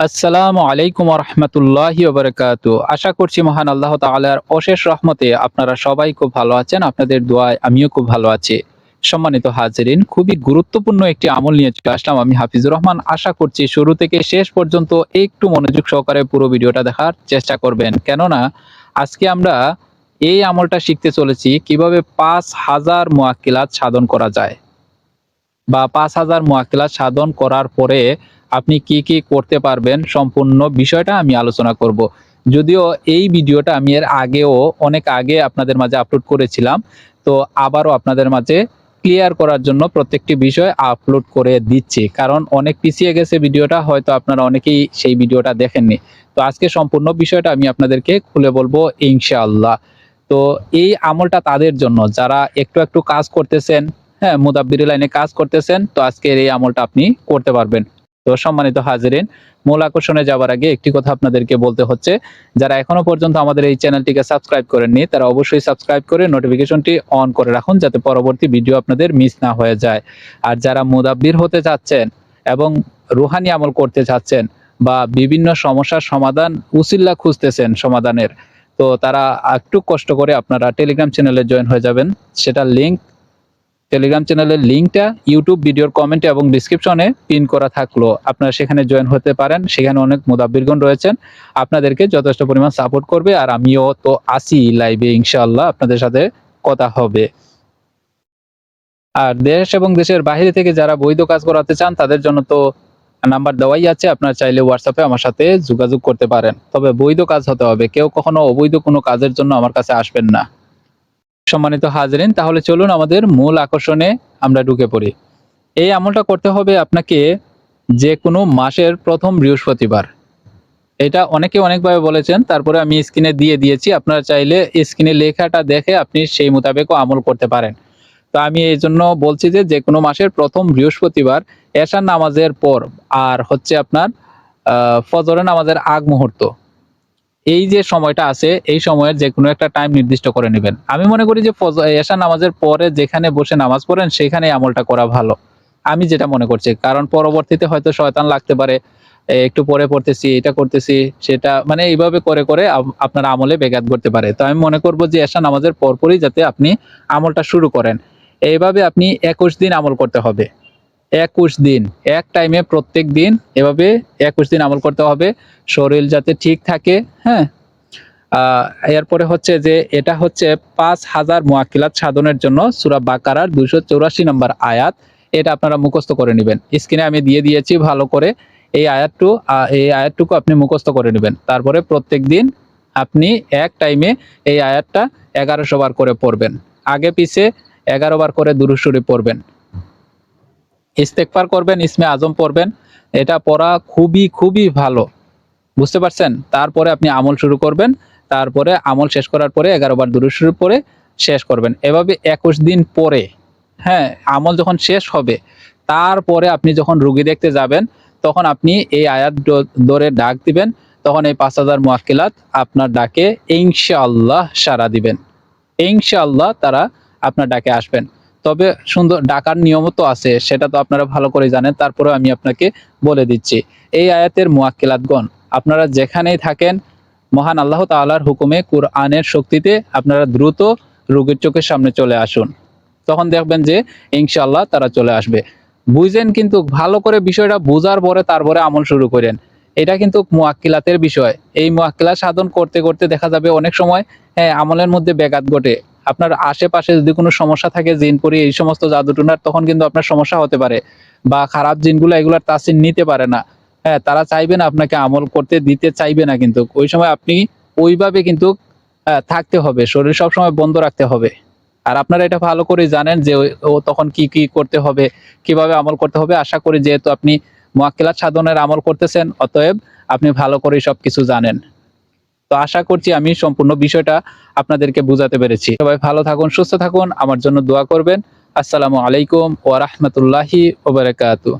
আসসালামু আলাইকুম রহমতুল্লাহি ওবরাকাত। আশা করছি মহান আল্লাহ তাআলার অশেষ রহমতে আপনারা সবাই খুব ভালো আছেন, আপনাদের দোয়ায় আমিও খুব ভালো আছি। সম্মানিত হাজিরিন, খুবই গুরুত্বপূর্ণ একটি আমল নিয়ে চলে আসলাম আমি হাফিজুর রহমান। আশা করছি শুরু থেকে শেষ পর্যন্ত একটু মনোযোগ সহকারে পুরো ভিডিওটা দেখার চেষ্টা করবেন। কেননা, আজকে আমরা এই আমলটা শিখতে চলেছি কীভাবে পাঁচ হাজার মোয়াক্কিলাত সাধন করা যায়। বা পাঁচ হাজার মোয়াক্কিলাত সাধন করার পরে আপনি কি কি করতে পারবেন সম্পূর্ণ বিষয়টা আমি আলোচনা করব। যদিও এই ভিডিওটা আমি এর আগেও অনেক আগে আপনাদের মাঝে আপলোড করেছিলাম, তো আবারও আপনাদের মাঝে ক্লিয়ার করার জন্য প্রত্যেকটি বিষয় আপলোড করে দিচ্ছি। কারণ অনেক পিছিয়ে গেছে ভিডিওটা, হয়তো আপনারা অনেকেই সেই ভিডিওটা দেখেননি। তো আজকে সম্পূর্ণ বিষয়টা আমি আপনাদেরকে খুলে বলব ইনশাআল্লাহ। তো এই আমলটা তাদের জন্য, যারা একটু একটু কাজ করতেছেন হ্যাঁ মুদাব্বির লাইনে কাজ করতেছেন, তো আজকের এই আমলটা আপনি করতে পারবেন। তো সম্মানিত হাজিরিন, মূল আকর্ষণে যাবার আগে একটি কথা আপনাদেরকে বলতে হচ্ছে, যারা এখনও পর্যন্ত আমাদের এই চ্যানেলটিকে সাবস্ক্রাইব করেননি, তারা অবশ্যই সাবস্ক্রাইব করে নোটিফিকেশনটি অন করে রাখুন, যাতে পরবর্তী ভিডিও আপনাদের মিস না হয়ে যায়। আর যারা মুদাব্বির হতে চাচ্ছেন এবং রুহানি আমল করতে চাচ্ছেন বা বিভিন্ন সমস্যার সমাধান উসিল্লা খুঁজতেছেন সমাধানের, তো তারা একটু কষ্ট করে আপনারা টেলিগ্রাম চ্যানেলে জয়েন হয়ে যাবেন। সেটা লিংক টেলিগ্রাম চ্যানেলের লিঙ্কটা ইউটিউব ভিডিওর কমেন্টে এবং ডিসক্রিপশনে পিন করা থাকল। আপনারা সেখানে জয়েন হতে পারেন। সেখানে অনেক মোদাব্বিরগণ রয়েছেন। আপনাদেরকে যথেষ্ট পরিমাণ সাপোর্ট করবে আর আমিও তো আসি লাইভে ইনশাআল্লাহ আপনাদের সাথে কথা হবে। আর দেশ এবং দেশের বাইরে থেকে যারা বৈধ কাজ করাতে চান, তাদের জন্য তো নাম্বার দেওয়াই আছে। আপনারা চাইলে হোয়াটসঅ্যাপে আমার সাথে যোগাযোগ করতে পারেন। তবে বৈধ কাজ হতে হবে। কেউ কখনো অবৈধ কোনো কাজের জন্য আমার কাছে আসবেন না। সম্মানিত হাজরিন, তাহলে চলুন আমাদের মূল আকর্ষণে আমরা ঢুকে পড়ি। এই আমলটা করতে হবে আপনাকে যে কোনো মাসের প্রথম বৃহস্পতিবার। এটা অনেকে অনেকভাবে বলেছেন, তারপরে আমি স্ক্রিনে দিয়ে দিয়েছি, আপনারা চাইলে স্ক্রিনে লেখাটা দেখে আপনি সেই মোতাবেকও আমল করতে পারেন। তো আমি এই জন্য বলছি যে যে কোনো মাসের প্রথম বৃহস্পতিবার এশার নামাজের পর, আর হচ্ছে আপনার ফজরের নামাজের আগ মুহূর্ত। এই যে সময়টা আছে, এই সময়ের যে কোনো একটা টাইম নির্দিষ্ট করে নেবেন। আমি মনে করি যে এশা নামাজের পরে যেখানে বসে নামাজ পড়েন সেখানে আমলটা করা ভালো। আমি যেটা মনে করছি, কারণ পরবর্তীতে হয়তো শয়তান লাগতে পারে একটু পরে পড়তেছি, এটা করতেছি, সেটা মানে এইভাবে করে করে আপনার আমলে বেগাত করতে পারে। তো আমি মনে করব যে এশা নামাজের পরপরই যাতে আপনি আমলটা শুরু করেন। এইভাবে আপনি একুশ দিন আমল করতে হবে। একুশ দিন, এক টাইমে প্রত্যেক দিন এভাবে একুশ দিন আমল করতে হবে। শরীর যাতে ঠিক থাকে হ্যাঁ? এরপরে হচ্ছে যে এটা হচ্ছে পাঁচ হাজার মোয়াকিলাত সাধনের জন্য সুরা বাকারার দুশো চৌরাশি নম্বর আয়াত। এটা আপনারা মুখস্থ করে নেবেন। স্ক্রিনে আমি দিয়ে দিয়েছি ভালো করে। এই আয়াতটু এই আয়াতটুকু আপনি মুখস্থ করে নেবেন। তারপরে প্রত্যেক দিন আপনি এক টাইমে এই আয়াতটা এগারোশো বার করে পড়বেন। আগে পিছে এগারো বার করে দুরুসুরি পড়বেন। ইস্তেকফার করবেন, ইসমে আজম পড়বেন। এটা পড়া খুবই খুবই ভালো। বুঝতে পারছেন? তারপরে আপনি আমল শুরু করবেন। তারপরে আমল শেষ করার পরে এগারো বার দূরে শুরু পরে শেষ করবেন। এভাবে একুশ দিন পরে হ্যাঁ আমল যখন শেষ হবে, তারপরে আপনি যখন রুগী দেখতে যাবেন, তখন আপনি এই আয়াত দরে ডাক দিবেন। তখন এই পাঁচ হাজার মোয়াক্কিলাত আপনার ডাকে ইনশাআল্লাহ সারা দিবেন। ইনশাআল্লাহ তারা আপনার ডাকে আসবেন। তবে সুন্দর ডাকার নিয়মও তো আছে, সেটা তো আপনারা ভালো করে জানেন তারপরে আমি আপনাকে বলে দিচ্ছি। এই আয়াতের মুয়াক্কিলাতগণ, আপনারা যেখানেই থাকেন, মহান আল্লাহ তাআলার হুকুমে কুরআনের শক্তিতে আপনারা দ্রুত রোগীর চোখের সামনে চলে আসুন। তখন দেখবেন যে ইনশাআল্লাহ তারা চলে আসবে। বুঝেন কিন্তু ভালো করে বিষয়টা বোঝার পরে তারপরে আমল শুরু করেন। এটা কিন্তু মুয়াক্কিলাতের বিষয়। এই মুয়াক্কিলাত সাধন করতে করতে দেখা যাবে অনেক সময় হ্যাঁ আমলের মধ্যে ব্যাঘাত ঘটে। আপনার আশেপাশে যদি কোনো সমস্যা থাকে জিন পরি এই সমস্ত জাদুটুনার তখন কিন্তু আপনার সমস্যা হতে পারে। বা খারাপ জিনগুলো এগুলার তাসিন নিতে পারে না। হ্যাঁ তারা চাইবে না আপনাকে আমল করতে, দিতে চাইবে না কিন্তু। ওই সময় আপনি ওইভাবে কিন্তু থাকতে হবে। শরীর সবসময় বন্ধ রাখতে হবে। আর আপনারা এটা ভালো করে জানেন যে ও তখন কি কি করতে হবে, কীভাবে আমল করতে হবে। আশা করি যেহেতু আপনি মোয়াক্কিলাত সাধনের আমল করতেছেন, অতএব আপনি ভালো করে সবকিছু জানেন। তো আশা করছি আমি সম্পূর্ণ বিষয়টা আপনাদেরকে বুঝাতে পেরেছি। সবাই ভালো থাকুন, সুস্থ থাকুন, আমার জন্য দোয়া করবেন। আসসালামু আলাইকুম ওয়া বারাকাতুহু।